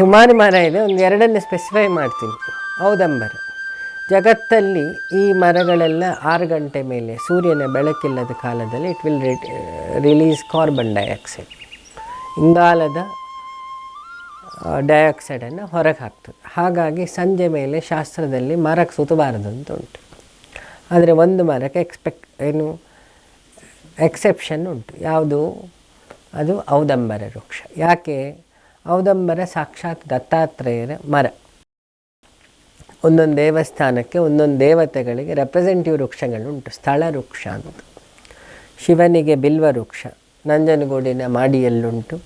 ಸುಮಾರು ಮರ ಇದೆ, ಒಂದು ಎರಡನ್ನೇ ಸ್ಪೆಸಿಫೈ ಮಾಡ್ತೀನಿ. ಹೌದಂಬರ ಜಗತ್ತಲ್ಲಿ ಈ ಮರಗಳೆಲ್ಲ ಆರು ಗಂಟೆ ಮೇಲೆ ಸೂರ್ಯನ ಬೆಳಕಿಲ್ಲದ ಕಾಲದಲ್ಲಿ it will release carbon dioxide ಇಂಗಾಲದ ಡೈಆಕ್ಸೈಡನ್ನು ಹೊರಗೆ ಹಾಕ್ತದೆ. ಹಾಗಾಗಿ ಸಂಜೆ ಮೇಲೆ ಶಾಸ್ತ್ರದಲ್ಲಿ ಮರಕ್ಕೆ ಸುತ್ತಬಾರದು ಅಂತ ಉಂಟು. ಆದರೆ ಒಂದು ಮರಕ್ಕೆ ಎಕ್ಸ್ಪೆಕ್ಟ್ ಏನು ಎಕ್ಸೆಪ್ಷನ್ ಉಂಟು. ಯಾವುದು? ಅದು ಔದಂಬರ ವೃಕ್ಷ. ಯಾಕೆ? ಔದಂಬರ ಸಾಕ್ಷಾತ್ ದತ್ತಾತ್ರೇಯರ ಮರ. ಒಂದೊಂದು ದೇವಸ್ಥಾನಕ್ಕೆ ಒಂದೊಂದು ದೇವತೆಗಳಿಗೆ ರೆಪ್ರೆಸೆಂಟಿವ್ ವೃಕ್ಷಗಳುಂಟು. ಸ್ಥಳ ವೃಕ್ಷ ಅಂತ. ಶಿವನಿಗೆ ಬಿಲ್ವ ವೃಕ್ಷ, ನಂಜನಗೂಡಿನ ಮಾಡಿಯಲ್ಲುಂಟು.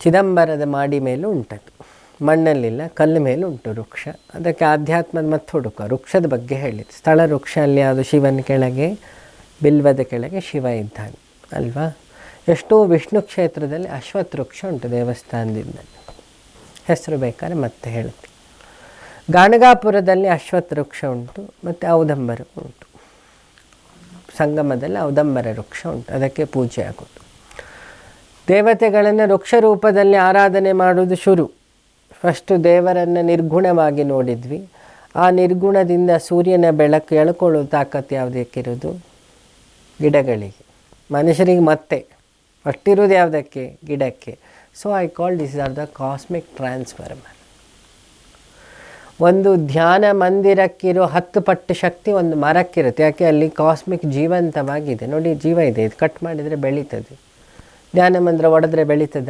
ಚಿದಂಬರದ ಮಾಡಿ ಮೇಲೂ ಉಂಟದು ಮಣ್ಣಲ್ಲಿಲ್ಲ, ಕಲ್ಲು ಮೇಲೂ ಉಂಟು ವೃಕ್ಷ. ಅದಕ್ಕೆ ಆಧ್ಯಾತ್ಮದ ಮತ್ತು ಹುಡುಕ, ವೃಕ್ಷದ ಬಗ್ಗೆ ಹೇಳಿದ್ದು. ಸ್ಥಳ ವೃಕ್ಷ ಅಲ್ಲಿ ಯಾವುದು? ಶಿವನ ಕೆಳಗೆ, ಬಿಲ್ವದ ಕೆಳಗೆ ಶಿವ ಇದ್ದಾನೆ. ಅಲ್ವಾ? ಎಷ್ಟೋ ವಿಷ್ಣು ಕ್ಷೇತ್ರದಲ್ಲಿ ಅಶ್ವತ್ಥ ವೃಕ್ಷ ಉಂಟು ದೇವಸ್ಥಾನದಿಂದ. ಹೆಸರು ಬೇಕಾದ್ರೆ ಮತ್ತೆ ಹೇಳುತ್ತೆ ಗಾಣಗಾಪುರದಲ್ಲಿ ಅಶ್ವತ್ಥ ವೃಕ್ಷ ಉಂಟು, ಮತ್ತು ಔದಂಬರ ಉಂಟು. ಸಂಗಮದಲ್ಲಿ ಔದಂಬರ ವೃಕ್ಷ ಉಂಟು, ಅದಕ್ಕೆ ಪೂಜೆ ಆಗೋದು. ದೇವತೆಗಳನ್ನು ವೃಕ್ಷ ರೂಪದಲ್ಲಿ ಆರಾಧನೆ ಮಾಡೋದು ಶುರು. ಫಸ್ಟು ದೇವರನ್ನು ನಿರ್ಗುಣವಾಗಿ ನೋಡಿದ್ವಿ. ಆ ನಿರ್ಗುಣದಿಂದ ಸೂರ್ಯನ ಬೆಳಕು ಎಳ್ಕೊಳ್ಳೋ ತಾಕತ್ತು ಯಾವುದಕ್ಕಿರೋದು ಗಿಡಗಳಿಗೆ. ಮನುಷ್ಯರಿಗೆ ಮತ್ತೆ. ಅಷ್ಟಿರೋದು ಯಾವುದಕ್ಕೆ? ಗಿಡಕ್ಕೆ. So I call this are the cosmic transformer ಒಂದು ಧ್ಯಾನ ಮಂದಿರಕ್ಕಿರೋ ಹತ್ತು ಪಟ್ಟು ಶಕ್ತಿ ಒಂದು ಮರಕ್ಕಿರುತ್ತೆ. ಯಾಕೆ? ಅಲ್ಲಿ ಕಾಸ್ಮಿಕ್ ಜೀವಂತವಾಗಿದೆ. ನೋಡಿ, ಜೀವ ಇದೆ. ಇದು ಕಟ್ ಮಾಡಿದರೆ ಬೆಳೀತದೆ. ಧ್ಯಾನ ಮಂದಿರ ಒಡೆದ್ರೆ ಬೆಳೀತದ?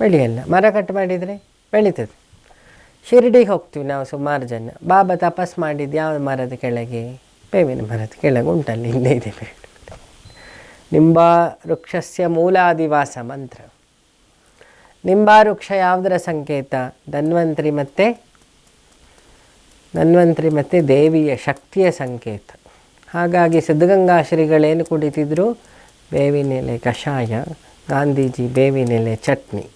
ಬೆಳೆಯಲ್ಲ. ಮರ ಕಟ್ ಮಾಡಿದರೆ ಬೆಳೀತದೆ. ಶಿರಡಿಗೆ ಹೋಗ್ತೀವಿ ನಾವು ಸುಮಾರು ಜನ. ಬಾಬಾ ತಪಸ್ ಮಾಡಿದ್ದು ಯಾವ ಮರದ ಕೆಳಗೆ? ಬೇವಿನ ಮರದ ಕೆಳಗೆ ಉಂಟಲ್ಲಿ, ಇಲ್ಲೇ ಇದೆ ಬೇಡ. ನಿಂಬ ವೃಕ್ಷಸ್ಯ ಮೂಲಾದಿವಾಸ ಮಂತ್ರ. ನಿಂಬ ವೃಕ್ಷ ಯಾವುದರ ಸಂಕೇತ? ಧನ್ವಂತ್ರಿ ಮತ್ತು ಧನ್ವಂತ್ರಿ ಮತ್ತು ದೇವಿಯ ಶಕ್ತಿಯ ಸಂಕೇತ. ಹಾಗಾಗಿ ಸಿದ್ಧಗಂಗಾ ಶ್ರೀಗಳೇನು ಕುಡಿತಿದ್ರು? ಬೇವಿನೆಲೆ ಕಷಾಯ, ಗಾಂಧೀಜಿ ಬೇವಿನೆಲೆ ಚಟ್ನಿ.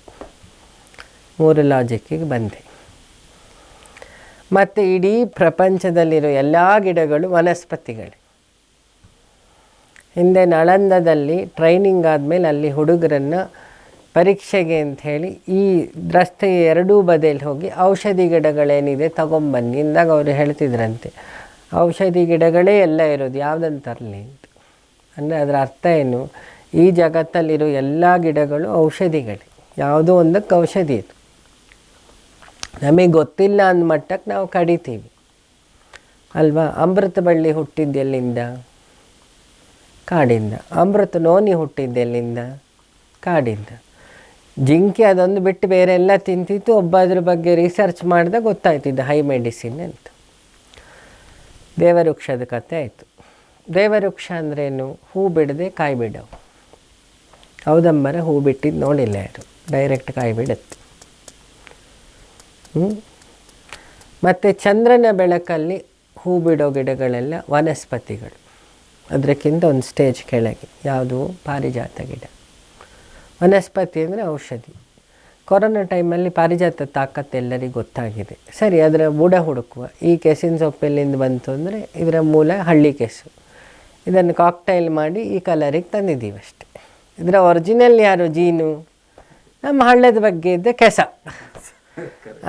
ಮೂರು ಲಾಜಿಕ್ಕಿಗೆ ಬಂದೆ. ಮತ್ತು ಇಡೀ ಪ್ರಪಂಚದಲ್ಲಿರೋ ಎಲ್ಲ ಗಿಡಗಳು ವನಸ್ಪತಿಗಳೇ. ಹಿಂದೆ ನಳಂದದಲ್ಲಿ ಟ್ರೈನಿಂಗ್ ಆದಮೇಲೆ ಅಲ್ಲಿ ಹುಡುಗರನ್ನು ಪರೀಕ್ಷೆಗೆ ಅಂಥೇಳಿ ಈ ರಸ್ತೆಯ ಎರಡೂ ಬದಿಯಲ್ಲಿ ಹೋಗಿ ಔಷಧಿ ಗಿಡಗಳೇನಿದೆ ತಗೊಂಬನ್ನಿ ಇಂದಾಗ ಅವರು ಹೇಳ್ತಿದ್ರಂತೆ. ಔಷಧಿ ಗಿಡಗಳೇ ಎಲ್ಲ ಇರೋದು, ಯಾವುದನ್ನು ತರಲಿ ಅಂತ. ಅಂದರೆ ಅದರ ಅರ್ಥ ಏನು? ಈ ಜಗತ್ತಲ್ಲಿರೋ ಎಲ್ಲ ಗಿಡಗಳು ಔಷಧಿಗಳೇ, ಯಾವುದೋ ಒಂದಕ್ಕೆ ಔಷಧಿ ಇದು. ನಮಗೆ ಗೊತ್ತಿಲ್ಲ ಅಂದ ಮಟ್ಟಕ್ಕೆ ನಾವು ಕಡಿತೀವಿ. ಅಲ್ವಾ? ಅಮೃತ ಬಳ್ಳಿ ಹುಟ್ಟಿದ್ದೆಲ್ಲಿಂದ ಕಾಡಿಂದ. ಅಮೃತ ನೋನಿ ಹುಟ್ಟಿದ್ದೆಲ್ಲಿಂದ ಕಾಡಿಂದ. ಜಿಂಕೆ ಅದೊಂದು ಬಿಟ್ಟು ಬೇರೆ ಎಲ್ಲ ತಿಂತಿತ್ತು. ಒಬ್ಬ ಅದ್ರ ಬಗ್ಗೆ ರಿಸರ್ಚ್ ಮಾಡಿದಾಗ ಗೊತ್ತಾಯ್ತಿದ್ದ ಹೈ ಮೆಡಿಸಿನ್ ಅಂತ. ದೇವವೃಕ್ಷದ ಕತೆ ಆಯಿತು. ದೇವವೃಕ್ಷ ಅಂದ್ರೇನು? ಹೂ ಬಿಡದೆ ಕಾಯಿ ಬಿಡವು. ಹೌದಂಬರ, ಹೂ ಬಿಟ್ಟಿದ್ದು ನೋಡಿಲ್ಲ ಯಾರು? ಡೈರೆಕ್ಟ್ ಕಾಯಿ ಬಿಡುತ್ತೆ. ಮತ್ತು ಚಂದ್ರನ ಬೆಳಕಲ್ಲಿ ಹೂ ಬಿಡೋ ಗಿಡಗಳೆಲ್ಲ ವನಸ್ಪತಿಗಳು. ಅದಕ್ಕಿಂತ ಒಂದು ಸ್ಟೇಜ್ ಕೆಳಗೆ, ಯಾವುದು? ಪಾರಿಜಾತ ಗಿಡ. ವನಸ್ಪತಿ ಅಂದರೆ ಔಷಧಿ. ಕೊರೋನಾ ಟೈಮಲ್ಲಿ ಪಾರಿಜಾತ ತಾಕತ್ತು ಎಲ್ಲರಿಗೂ ಗೊತ್ತಾಗಿದೆ. ಸರಿ, ಅದರ ಬುಡ ಹುಡುಕುವ. ಈ ಕೆಸಿನ ಸೊಪ್ಪೆಲ್ಲಿಂದ ಬಂತು ಅಂದರೆ ಇದರ ಮೂಲ ಹಳ್ಳಿ ಕೆಸು. ಇದನ್ನು ಕಾಕ್ಟೈಲ್ ಮಾಡಿ ಈ ಕಲರಿಗೆ ತಂದಿದ್ದೀವಿ ಅಷ್ಟೆ. ಇದರ ಒರಿಜಿನಲ್ ಯಾರು? ಜೀನು. ನಮ್ಮ ಹಳ್ಳದ ಬಗ್ಗೆ ಇದ್ದ ಕೆಸ.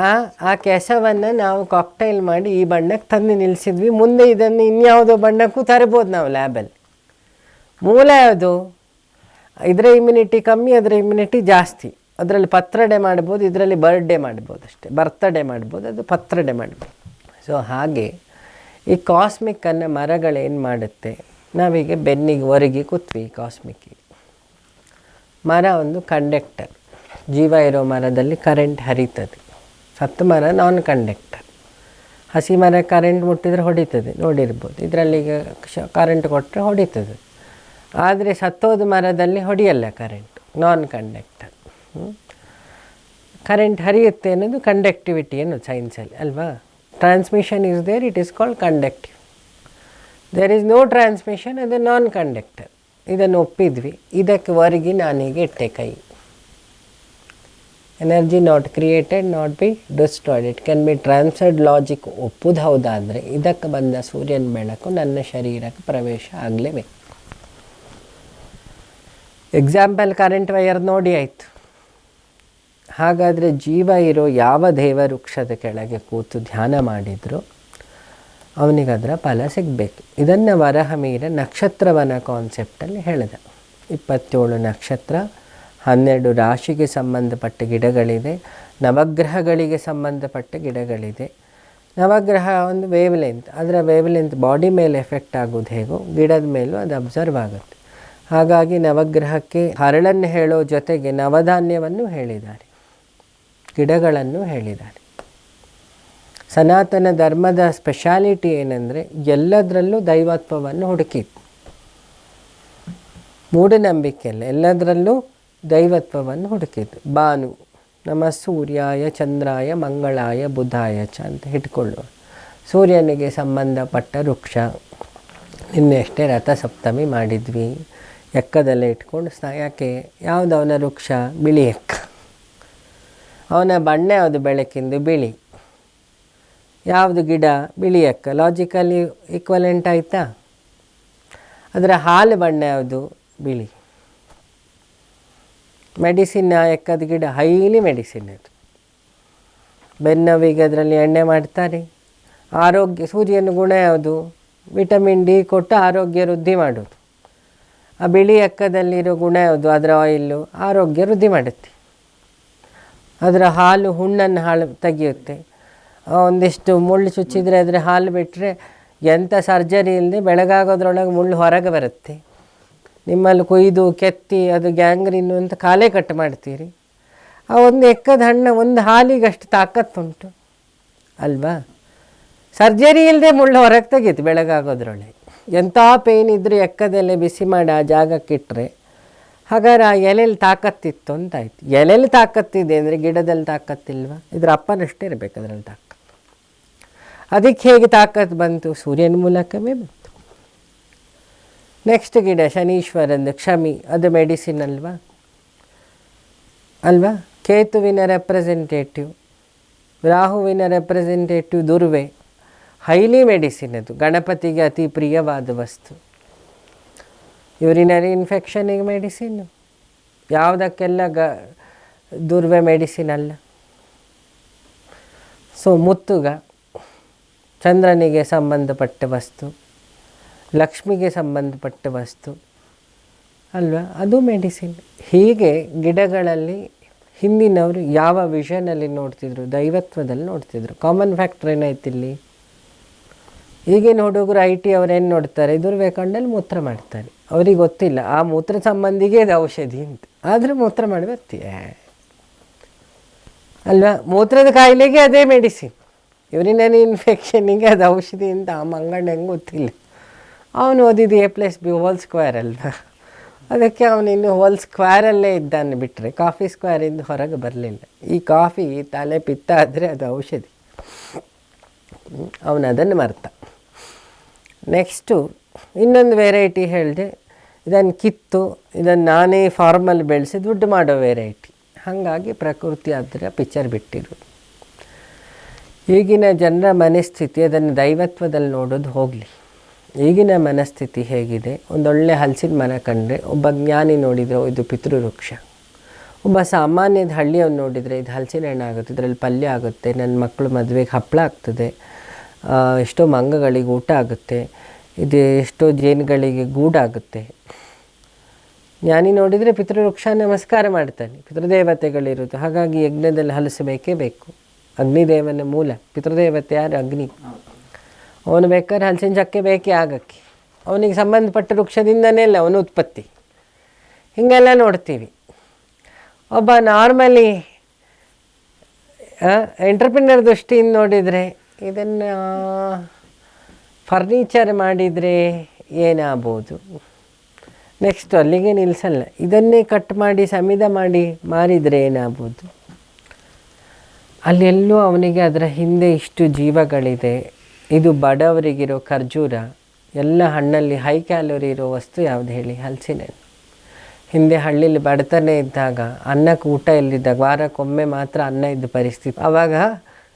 ಆ ಆ ಕೆಸವನ್ನು ನಾವು ಕಾಕ್ಟೈಲ್ ಮಾಡಿ ಈ ಬಣ್ಣಕ್ಕೆ ತಂದು ನಿಲ್ಲಿಸಿದ್ವಿ ಮುಂದೆ ಇದನ್ನು ಇನ್ಯಾವುದೋ ಬಣ್ಣಕ್ಕೂ ತರ್ಬೋದು ನಾವು ಲ್ಯಾಬಲ್ಲಿ ಮೂಲ ಯಾವುದು? ಇದರ ಇಮ್ಯುನಿಟಿ ಕಮ್ಮಿ, ಅದರ ಇಮ್ಯುನಿಟಿ ಜಾಸ್ತಿ. ಅದರಲ್ಲಿ ಪತ್ರಡೆ ಮಾಡ್ಬೋದು, ಇದರಲ್ಲಿ ಬರ್ಡೇ ಮಾಡ್ಬೋದು ಅಷ್ಟೇ. ಬರ್ತಡೇ ಮಾಡ್ಬೋದು, ಅದು ಪತ್ರಡೆ ಮಾಡ್ಬೋದು. ಸೊ ಹಾಗೆ ಈ ಕಾಸ್ಮಿಕ್ಕನ್ನು ಮರಗಳೇನು ಮಾಡುತ್ತೆ? ನಾವೀಗ ಬೆನ್ನಿಗೆ ಒರಗಿ ಕೂತ್ವಿ ಕಾಸ್ಮಿಕ್ಕಿಗೆ ಮರ ಒಂದು ಕಂಡಕ್ಟರ್ ಜೀವ ಇರೋ ಮರದಲ್ಲಿ ಕರೆಂಟ್ ಹರಿತದೆ. ಸತ್ತು ಮರ ನಾನ್ ಕಂಡಕ್ಟರ್ ಹಸಿ ಮರ ಕರೆಂಟ್ ಮುಟ್ಟಿದರೆ ಹೊಡಿತದೆ, ನೋಡಿರ್ಬೋದು. ಇದರಲ್ಲಿ ಈಗ ಕರೆಂಟ್ ಕೊಟ್ಟರೆ ಹೊಡಿತದೆ. ಆದರೆ ಸತ್ತೋದ ಮರದಲ್ಲಿ ಹೊಡೆಯಲ್ಲ ಕರೆಂಟ್ ನಾನ್ ಕಂಡಕ್ಟರ್ ಕರೆಂಟ್ ಹರಿಯುತ್ತೆ ಅನ್ನೋದು ಕಂಡಕ್ಟಿವಿಟಿ ಅನ್ನೋದು ಸೈನ್ಸಲ್ಲಿ ಅಲ್ವಾ? Transmission is there it is called conductive there is no transmission ಅದು ನಾನ್ ಕಂಡಕ್ಟರ್ ಇದನ್ನು ಒಪ್ಪಿದ್ವಿ. ಇದಕ್ಕೆ ಹೊರಗಿ ನಾನೀಗ ಇಟ್ಟೆ ಕೈ. Energy not created not be destroyed it can be transferred logic ಒಪ್ಪುದು ಹೌದಾದರೆ ಇದಕ್ಕೆ ಬಂದ ಸೂರ್ಯನ ಬೆಳಕು ನನ್ನ ಶರೀರಕ್ಕೆ ಪ್ರವೇಶ ಆಗಲೇಬೇಕು ಎಕ್ಸಾಂಪಲ್ ಕರೆಂಟ್ ವೈರ್ ನೋಡಿ ಆಯಿತು. ಹಾಗಾದರೆ ಜೀವ ಇರೋ ಯಾವ ದೇವ ವೃಕ್ಷದ ಕೆಳಗೆ ಕೂತು ಧ್ಯಾನ ಮಾಡಿದರೂ, ಅವನಿಗೆ ಅದರ ಫಲ ಸಿಗಬೇಕು. ಇದನ್ನು ವರಹ ಮೀರ ನಕ್ಷತ್ರವನ ಕಾನ್ಸೆಪ್ಟಲ್ಲಿ ಹೇಳಿದ. ಇಪ್ಪತ್ತೇಳು ನಕ್ಷತ್ರ ಹನ್ನೆರಡು ರಾಶಿಗೆ ಸಂಬಂಧಪಟ್ಟ ಗಿಡಗಳಿದೆ, ನವಗ್ರಹಗಳಿಗೆ ಸಂಬಂಧಪಟ್ಟ ಗಿಡಗಳಿದೆ. ನವಗ್ರಹ ಒಂದು ವೇವ್ ಲೆಂತ್ ಅದರ ವೇವ್ ಲೆಂತ್ ಬಾಡಿ ಮೇಲೆ ಎಫೆಕ್ಟ್ ಆಗೋದು ಹೇಗೋ, ಗಿಡದ ಮೇಲೂ ಅದು ಅಬ್ಸರ್ವ್ ಆಗುತ್ತೆ. ಹಾಗಾಗಿ ನವಗ್ರಹಕ್ಕೆ ಹರಳನ್ನು ಹೇಳೋ ಜೊತೆಗೆ ನವಧಾನ್ಯವನ್ನು ಹೇಳಿದ್ದಾರೆ, ಗಿಡಗಳನ್ನು ಹೇಳಿದ್ದಾರೆ. ಸನಾತನ ಧರ್ಮದ ಸ್ಪೆಷಾಲಿಟಿ ಏನಂದರೆ, ಎಲ್ಲದರಲ್ಲೂ ದೈವತ್ವವನ್ನು ಹುಡುಕಿತ್ತು ಮೂಢನಂಬಿಕೆಯಲ್ಲ ಎಲ್ಲದರಲ್ಲೂ ದೈವತ್ವವನ್ನು ಹುಡುಕಿದ್ದು. ಬಾನು ನಮ್ಮ ಸೂರ್ಯಾಯ, ಚಂದ್ರಾಯ, ಮಂಗಳಾಯ, ಬುಧಾಯ ಚ ಅಂತ ಇಟ್ಕೊಳ್ಳುವ ಸೂರ್ಯನಿಗೆ ಸಂಬಂಧಪಟ್ಟ ವೃಕ್ಷ. ನಿನ್ನೆಷ್ಟೇ ರಥಸಪ್ತಮಿ ಮಾಡಿದ್ವಿ. ಎಕ್ಕದಲ್ಲೇ ಇಟ್ಕೊಂಡು ಸ್ನ, ಯಾಕೆ? ಯಾವುದು ಅವನ ವೃಕ್ಷ? ಬಿಳಿ ಎಕ್ಕ. ಅವನ ಬಣ್ಣ ಯಾವುದು? ಬೆಳಕಿಂದು ಬಿಳಿ. ಯಾವುದು ಗಿಡ? ಬಿಳಿ ಎಕ್ಕ. ಲಾಜಿಕಲಿ ಈಕ್ವಲೆಂಟ್ ಆಯಿತಾ? ಅದರ ಹಾಲು ಬಣ್ಣ ಯಾವುದು? ಬಿಳಿ. ಮೆಡಿಸಿನ್ ಎಕ್ಕದ ಗಿಡ? ಹೈಲಿ ಮೆಡಿಸಿನ್ ಅದು. ಬೆನ್ನವಿಗೆ ಅದರಲ್ಲಿ ಎಣ್ಣೆ ಮಾಡ್ತಾರೆ. ಆರೋಗ್ಯ ಸೂರ್ಯನ ಗುಣ ಯಾವುದು? ವಿಟಮಿನ್ ಡಿ ಕೊಟ್ಟು ಆರೋಗ್ಯ ವೃದ್ಧಿ ಮಾಡೋದು. ಆ ಬಿಳಿ ಎಕ್ಕದಲ್ಲಿರೋ ಗುಣ ಯಾವುದು? ಅದರ ಆಯಿಲ್ಲು ಆರೋಗ್ಯ ವೃದ್ಧಿ ಮಾಡುತ್ತೆ. ಅದರ ಹಾಲು ಹುಣ್ಣನ್ನು ಹಾಳು ತೆಗೆಯುತ್ತೆ. ಒಂದಿಷ್ಟು ಮುಳ್ಳು ಚುಚ್ಚಿದರೆ ಅದರ ಹಾಲು ಬಿಟ್ಟರೆ ಎಂಥ ಸರ್ಜರಿ ಇಲ್ಲದೆ ಬೆಳಗಾಗೋದ್ರೊಳಗೆ ಮುಳ್ಳು ಹೊರಗೆ ಬರುತ್ತೆ. ನಿಮ್ಮಲ್ಲಿ ಕೊಯ್ದು, ಕೆತ್ತಿ, ಅದು ಗ್ಯಾಂಗ್ರಿನ್ನು ಅಂತ ಕಾಲೇ ಕಟ್ ಮಾಡ್ತೀರಿ. ಆ ಒಂದು ಎಕ್ಕದ ಹಣ್ಣು, ಒಂದು ಹಾಲಿಗಷ್ಟು ತಾಕತ್ತುಂಟು. ಅಲ್ವಾ? ಸರ್ಜರಿ ಇಲ್ಲದೆ ಮುಳ್ಳು ಹೊರಗೆ ತೆಗೀತು ಬೆಳಗಾಗೋದ್ರೊಳಗೆ. ಎಂಥ ಪೇಯ್ನ್ ಇದ್ದರೂ ಎಕ್ಕದೆಲೆ ಬಿಸಿ ಮಾಡಿ ಆ ಜಾಗಕ್ಕೆ ಇಟ್ಟರೆ ಹಾಗಾದ್ರೆ ಆ ಎಲೆಯಲ್ಲಿ ತಾಕತ್ತಿತ್ತು ಅಂತಾಯ್ತು. ಎಲೆಯಲ್ಲಿ ತಾಕತ್ತಿದೆ ಅಂದರೆ ಗಿಡದಲ್ಲಿ ತಾಕತ್ತಿಲ್ವ? ಇದ್ರ ಅಪ್ಪನಷ್ಟೇ ಇರಬೇಕು ಅದರಲ್ಲಿ ತಾಕತ್ತು. ಅದಕ್ಕೆ ಹೇಗೆ ತಾಕತ್ತು ಬಂತು? ಸೂರ್ಯನ ಮೂಲಕವೇ ಬಂತು. ನೆಕ್ಸ್ಟ್ ಗಿಡ ಶನೀಶ್ವರಂದು, ಕ್ಷಮಿ, ಅದು ಮೆಡಿಸಿನ್ ಅಲ್ವಾ? ಅಲ್ವಾ? ಕೇತುವಿನ ರೆಪ್ರೆಸೆಂಟೇಟಿವ್ ರಾಹುವಿನ ರೆಪ್ರೆಸೆಂಟೇಟಿವ್ ದುರ್ವೆ, ಹೈಲಿ ಮೆಡಿಸಿನ್ ಅದು, ಗಣಪತಿಗೆ ಅತಿ ಪ್ರಿಯವಾದ ವಸ್ತು. ಯೂರಿನರಿ ಇನ್ಫೆಕ್ಷನಿಗೆ ಮೆಡಿಸಿನ್ ಯಾವುದಕ್ಕೆಲ್ಲ ಗ, ದುರ್ವೆ ಮೆಡಿಸಿನ್ ಅಲ್ಲ. ಸೊ ಮುತ್ತುಗ, ಚಂದ್ರನಿಗೆ ಸಂಬಂಧಪಟ್ಟ ವಸ್ತು. ಲಕ್ಷ್ಮಿಗೆ ಸಂಬಂಧಪಟ್ಟ ವಸ್ತು. ಅಲ್ವಾ? ಅದು ಮೆಡಿಸಿನ್. ಹೀಗೆ ಗಿಡಗಳಲ್ಲಿ ಹಿಂದಿನವರು ಯಾವ ವಿಷನಲ್ಲಿ ನೋಡ್ತಿದ್ರು? ದೈವತ್ವದಲ್ಲಿ ನೋಡ್ತಿದ್ರು. ಕಾಮನ್ ಫ್ಯಾಕ್ಟ್ರ್ ಏನಾಯ್ತು ಇಲ್ಲಿ? ಈಗಿನ ಹುಡುಗರು ಐ ಟಿ ಏನು ನೋಡ್ತಾರೆ? ದುರ್ವೇಕಂಡಲ್ಲಿ ಮೂತ್ರ ಮಾಡ್ತಾರೆ. ಅವ್ರಿಗೆ ಗೊತ್ತಿಲ್ಲ. ಆ ಮೂತ್ರ ಸಂಬಂಧಿಗೆ ಇದು ಔಷಧಿ ಅಂತ. ಆದರೂ ಮೂತ್ರ ಮಾಡಿ ಬರ್ತೀಯ? ಅಲ್ವಾ? ಮೂತ್ರದ ಕಾಯಿಲೆಗೆ ಅದೇ ಮೆಡಿಸಿನ್. ಯೂರಿನರಿ ಇನ್ಫೆಕ್ಷನಿಗೆ ಅದು ಔಷಧಿ ಅಂತ ಆ ಮಂಗಣ್ಣ ಹೆಂಗೆ ಗೊತ್ತಿಲ್ಲ. ಅವನು ಓದಿದ್ದು A plus B whole square ಅಲ್ವಾ? ಅದಕ್ಕೆ ಅವನು ಇನ್ನು ಹೋಲ್ ಸ್ಕ್ವೇರಲ್ಲೇ ಇದ್ದಾನೆ ಬಿಟ್ಟರೆ ಕಾಫಿ ಸ್ಕ್ವೇರಿಂದ ಹೊರಗೆ ಬರಲಿಲ್ಲ. ಈ ಕಾಫಿ ತಲೆ ಪಿತ್ತ ಆದರೆ ಅದು ಔಷಧಿ. ಅವನು ಅದನ್ನು ಮರ್ತ. ನೆಕ್ಸ್ಟು ಇನ್ನೊಂದು ವೆರೈಟಿ ಹೇಳಿದೆ, ಇದನ್ನು ಕಿತ್ತು, ಇದನ್ನು ನಾನೇ ಫಾರ್ಮಲ್ಲಿ ಬೆಳೆಸಿ ದುಡ್ಡು ಮಾಡೋ ವೆರೈಟಿ ಹಾಗಾಗಿ ಪ್ರಕೃತಿ ಅದರ ಪಿಕ್ಚರ್ ಬಿಟ್ಟಿರೋದು ಈಗಿನ ಜನರ ಮನಸ್ಥಿತಿ ಅದನ್ನು ದೈವತ್ವದಲ್ಲಿ ನೋಡೋದು ಹೋಗಲಿ. ಈಗಿನ ಮನಸ್ಥಿತಿ ಹೇಗಿದೆ? ಒಂದೊಳ್ಳೆ ಹಲಸಿನ ಮರ ಕಂಡ್ರೆ ಒಬ್ಬ ಜ್ಞಾನಿ ನೋಡಿದರೆ ಇದು ಪಿತೃವೃಕ್ಷ. ಒಬ್ಬ ಸಾಮಾನ್ಯದ ಹಳ್ಳಿಯವ್ನು ನೋಡಿದರೆ ಇದು ಹಲಸಿನ ಹಣ್ಣು ಆಗುತ್ತೆ, ಇದರಲ್ಲಿ ಪಲ್ಯ ಆಗುತ್ತೆ, ನನ್ನ ಮಕ್ಕಳು ಮದುವೆಗೆ ಹಪ್ಪಳ ಆಗ್ತದೆ ಎಷ್ಟೋ ಮಂಗಗಳಿಗೆ ಊಟ ಆಗುತ್ತೆ, ಇದು ಎಷ್ಟೋ ಜೇನುಗಳಿಗೆ ಗೂಡಾಗುತ್ತೆ. ಜ್ಞಾನಿ ನೋಡಿದರೆ ಪಿತೃವೃಕ್ಷ ನಮಸ್ಕಾರ ಮಾಡ್ತಾನೆ ಪಿತೃದೇವತೆಗಳಿರುತ್ತೆ ಹಾಗಾಗಿ ಯಜ್ಞದಲ್ಲಿ ಹಲಸಬೇಕೇ ಬೇಕು ಅಗ್ನಿದೇವನ ಮೂಲ, ಪಿತೃದೇವತೆ ಯಾರು? ಅಗ್ನಿ. ಅವನು ಬೇಕಾದ್ರೆ ಹಲಸಿನ ಚಕ್ಕೆ ಬೇಕೇ ಆಗಕ್ಕೆ. ಅವನಿಗೆ ಸಂಬಂಧಪಟ್ಟ ವೃಕ್ಷದಿಂದನೇ ಇಲ್ಲ ಅವನು ಉತ್ಪತ್ತಿ. ಹೀಗೆಲ್ಲ ನೋಡ್ತೀವಿ. ಒಬ್ಬ ನಾರ್ಮಲಿ ಎಂಟರ್ಪ್ರಿನರ್ ದೃಷ್ಟಿಯಿಂದ ನೋಡಿದರೆ ಇದನ್ನು ಫರ್ನಿಚರ್ ಮಾಡಿದರೆ ಏನಾಗ್ಬೋದು? ನೆಕ್ಸ್ಟ್ ಅಲ್ಲಿಗೆ ನಿಲ್ಲಿಸಲ್ಲ ಇದನ್ನೇ ಕಟ್ ಮಾಡಿ ಸಮಿದ ಮಾಡಿ ಮಾರಿದರೆ ಏನಾಗ್ಬೋದು? ಅಲ್ಲೆಲ್ಲೂ ಅವನಿಗೆ ಅದರ ಹಿಂದೆ ಇಷ್ಟು ಜೀವಗಳಿದೆ. ಇದು ಬಡವರಿಗಿರೋ ಖರ್ಜೂರ. ಎಲ್ಲ ಹಣ್ಣಲ್ಲಿ ಹೈ ಕ್ಯಾಲೋರಿ ಇರೋ ವಸ್ತು ಯಾವುದು ಹೇಳಿ? ಹಲಸಿನ ಹಣ್ಣು ಹಿಂದೆ ಹಳ್ಳಿಲಿ ಬಡತನ ಇದ್ದಾಗ ಅನ್ನಕ್ಕೆ ಊಟ ಇಲ್ಲದಿದ್ದಾಗ ವಾರಕ್ಕೊಮ್ಮೆ ಮಾತ್ರ ಅನ್ನ ಇದ್ದ ಪರಿಸ್ಥಿತಿ. ಆವಾಗ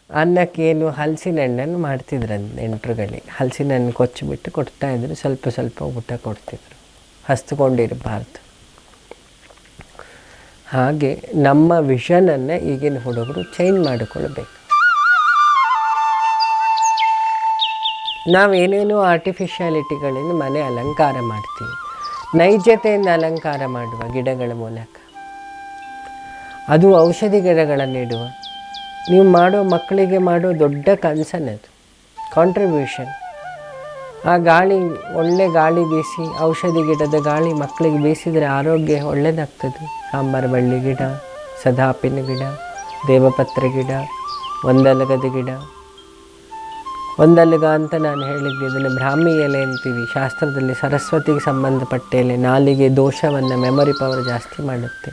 ಅನ್ನಕ್ಕೇನು ಹಲಸಿನ ಹಣ್ಣನ್ನು ಮಾಡ್ತಿದ್ರಂತೆ ನೆಂಟರುಗಳಿಗೆ ಹಲಸಿನ ಹಣ್ಣು ಕೊಚ್ಚಿಬಿಟ್ಟು ಕೊಡ್ತಾಯಿದ್ರು ಸ್ವಲ್ಪ ಸ್ವಲ್ಪ ಊಟ ಕೊಡ್ತಿದ್ರು. ಹಸ್ತ್ಕೊಂಡಿರಬಾರ್ದು. ಹಾಗೆ ನಮ್ಮ ವಿಷನನ್ನು ಈಗಿನ ಹುಡುಗರು ಚೇಂಜ್ ಮಾಡಿಕೊಳ್ಬೇಕು. ನಾವೇನೇನೋ ಆರ್ಟಿಫಿಷಿಯಾಲಿಟಿಗಳಿಂದ ಮನೆ ಅಲಂಕಾರ ಮಾಡ್ತೀವಿ. ನೈಜತೆಯಿಂದ ಅಲಂಕಾರ ಮಾಡುವ ಗಿಡಗಳ ಮೂಲಕ. ಅದು ಔಷಧಿ ಗಿಡಗಳನ್ನು ಇಡುವ ನೀವು ಮಾಡೋ ಮಕ್ಕಳಿಗೆ ಮಾಡೋ ದೊಡ್ಡ ಕನ್ಸನ್ ಅದು. ಕಾಂಟ್ರಿಬ್ಯೂಷನ್ ಆ ಗಾಳಿ, ಒಳ್ಳೆ ಗಾಳಿ ಬೀಸಿ, ಔಷಧಿ ಗಿಡದ ಗಾಳಿ ಮಕ್ಕಳಿಗೆ ಬೀಸಿದರೆ ಆರೋಗ್ಯ ಒಳ್ಳೆಯದಾಗ್ತದೆ ಸಾಂಬಾರು, ಬಳ್ಳಿ ಗಿಡ, ಸದಾಪಿನ ಗಿಡ, ದೇವಪತ್ರೆ ಗಿಡ, ಒಂದಲಗದ ಗಿಡ. ಒಂದಲ್ಗ ಅಂತ ನಾನು ಹೇಳಿದ್ದೆ, ಇದನ್ನು ಬ್ರಾಹ್ಮಿ ಎಲೆ ಅಂತೀವಿ. ಶಾಸ್ತ್ರದಲ್ಲಿ ಸರಸ್ವತಿಗೆ ಸಂಬಂಧಪಟ್ಟ ಎಲೆ, ನಾಲಿಗೆ ದೋಷವನ್ನು ಮೆಮೊರಿ ಪವರ್ ಜಾಸ್ತಿ ಮಾಡುತ್ತೆ.